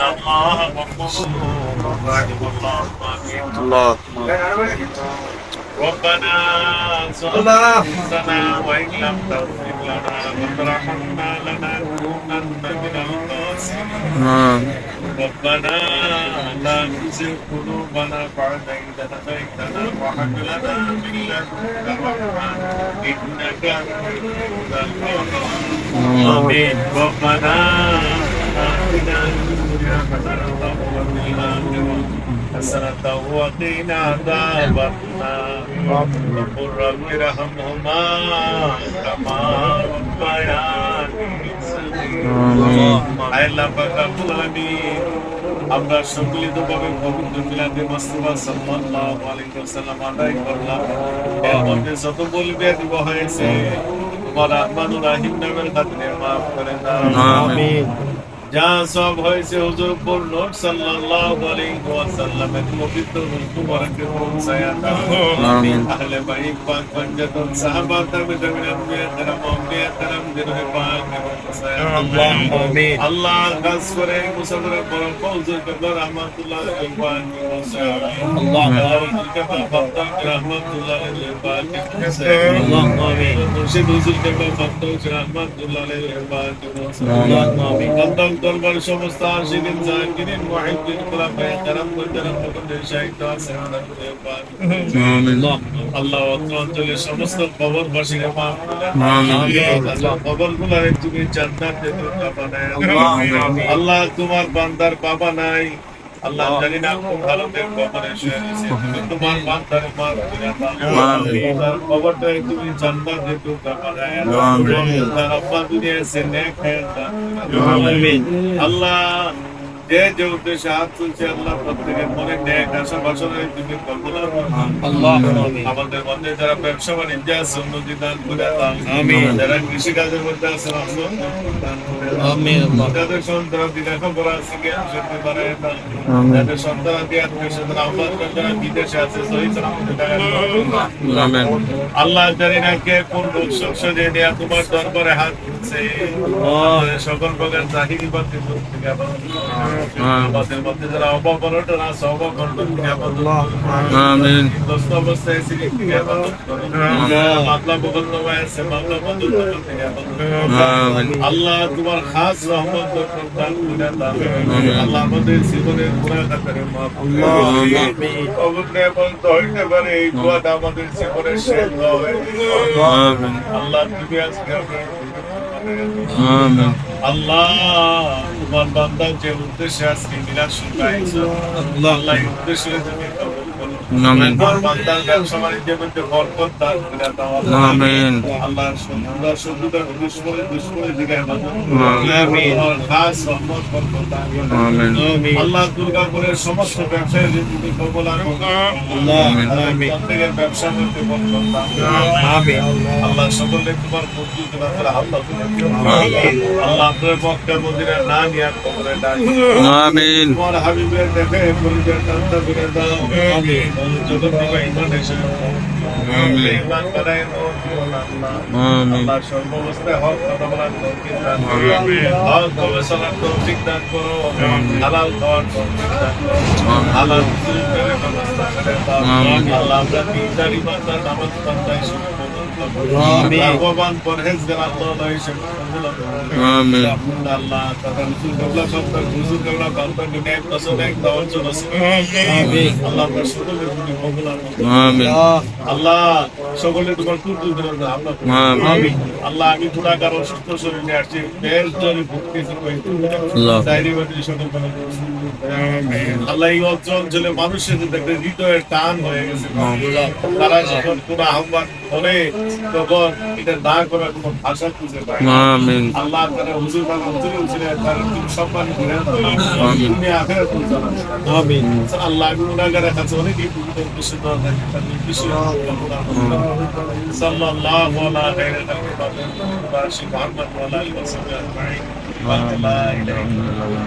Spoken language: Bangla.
الله غفور رحيم اللهم امين الله ربنا ظلمنا انفسنا وان لم تغفر لنا وترحمنا لنكونن من الخاسرين آمين ربنا لا تزغ قلوبنا بعد إذ هديتنا وهب لنا من لدنك رحمة إنك أنت الوهاب آمين ربنا آتنا في الدنيا حسنة وفي الآخرة حسنة وقنا عذاب النار وقل رب ارحمهما كما ربياني صغيرا আল্লাহ পাক রব্বুল আলামিন আমরা সম্মিলিতভাবে পবিত্র মিলাদে মুস্তাফা সাল্লাল্লাহু আলাইহি ওয়াসাল্লাম আদায় করলাম এর মধ্যে যত বলবে দিব হয়েছে তোমার রহমানুর রহিম নামের খাতিরে মাফ করে দাও আমিন যা সব হয়েছে হুজুর পূর্ণ সাল্লাল্লাহু আলাইহি ওয়াসাল্লামের পবিত্র রূপ মুবারকে পৌঁছায়া দাও আমিন আহলে বাইত পাক পঞ্জাতন সাহাবা তাবে তাবে আম্বিয়া کرام আম্বিয়া کرام জিরহে পাক পৌঁছায়া দাও আমিন আল্লাহ খাস করে মুসাফিরের পরম ফৌজুর কবর রহমাতুল্লাহ আলাইহি পাক পৌঁছায়া আল্লাহ কবর ফতহ রহমাতুল্লাহ আলাইহি পাক পৌঁছায়া আল্লাহ আমিন মুর্শিদ হুজুর কবর ফতহ রহমাতুল্লাহ আলাইহি পাক পৌঁছায়া আল্লাহ আমিন কদম দরবার সমস্ত আশিকিন জাকিরিন মুহিদ্দিন কুলাফায়ে কারাম মুজারাম মুকদ্দির শাইতান সেহানা কুলাফা আল্লাহ অন্তরে সমস্ত কবর বাসীকে মাফ আমিন। আল্লাহ কবর গুলারে তুমি জান্নাতে নাই আল্লাহ তোমার বান্দার বাবা নাই। আল্লাহ জানি না কোন হালতে কবরে শুয়ে রয়েছে তুমি তোমার বান্দার মাফ করে দাও আমিন। তার কবরটা তুমি জান্নাতে দুর্গা বানায় দাও। আমিন। তার আব্বা দুনিয়া সে নেক হায়াত দান করে দাও। আমিন। আল্লাহ যে যে উদ্দেশ্যে হাত তুলছে আল্লাহ প্রত্যেকের মনে আশা তুমি আমাদের মধ্যে যারা ব্যবসা বাণিজ্য আছে উন্নতি দান করে দাও যারা কৃষি কাজের মধ্যে আছে করে। যাদের আত্মীয় স্বজন আহ্বান যারা বিদেশে আছে আল্লাহ জানি না কে কোন রোগ সংসদে নিয়ে তোমার দরবারে হাত আমাদের সকল প্রকার জাহিরি বাতিল রোগ থেকে আমাদের মধ্যে যারা অভাব অনটন আছে অভাব থেকে দোস্ত অবস্থায় সিরিক থেকে আপাতত মাতলা বদল নবায় আছে মাতলা বদল নবায় থেকে আল্লাহ তোমার খাস রহমত আল্লাহ আমাদের জীবনের মাফ। অবুদ্ধে পারে এই দোয়াটা আমাদের জীবনের শেষ হয়ে। আমিন। আল্লাহ তুমি আজকে আমাদের আল্লাহ তোমার বান্দা যে উদ্দেশ্যে আজকে মিলাদ শুনবাইছো আল্লাহ উদ্দেশ্যে আমিন। আল্লাহ দুর্গাপুরের সমস্ত ব্যবসায়ী তুমি কবল প্রত্যেকের আল্লাহ সকলে তোমার আল্লাহ আপনার মন্দিরের কবরে তোমার হাবিবের দেখে পরিচয় দাও। বানায় দাও, আল্লাহ সর্বাবস্থায় হক কথা বলার তৌফিক দান করো হক গবেষণার তৌফিক দান করো হালাল খাওয়ার তৌফিক দান করো হালাল। আল্লাহ আমরা দিনদারি বান্দা নামাজ বান্দায় শুরু। ভগবান আল্লাহ হিসেবে কবুল করো। আমিন আল্লাহ তারা হুজুর কেবলা সন্তান হুজুর কেবলা বান্দাকে ন্যায় পছন্দ এক দেওয়ার জন্য আমিন আল্লাহ সকলের প্রতি কবুল আমিন আল্লাহ সকলে তোমার আল্লাহ আমিন আল্লাহ আমি থোড়া কারও সুস্থ শরীর নিয়ে আসছি বেশ জোরে আল্লাহ। সকল এই অঞ্চল মানুষের একটা হৃদয়ের টান হয়ে গেছে তারা যখন কোন আহ্বান করে তখন এটা না করার কোনো ভাষা খুঁজে পায় আল্লাহ তারা হুজুর বাবা হুজুরে হুজুরে তারা তুমি সম্মান করে তুমি আল্লাহ গুনাহগারের কাছে অনেকই বেশি সাল্লাল্লাহু ওয়া ওয়া ওয়া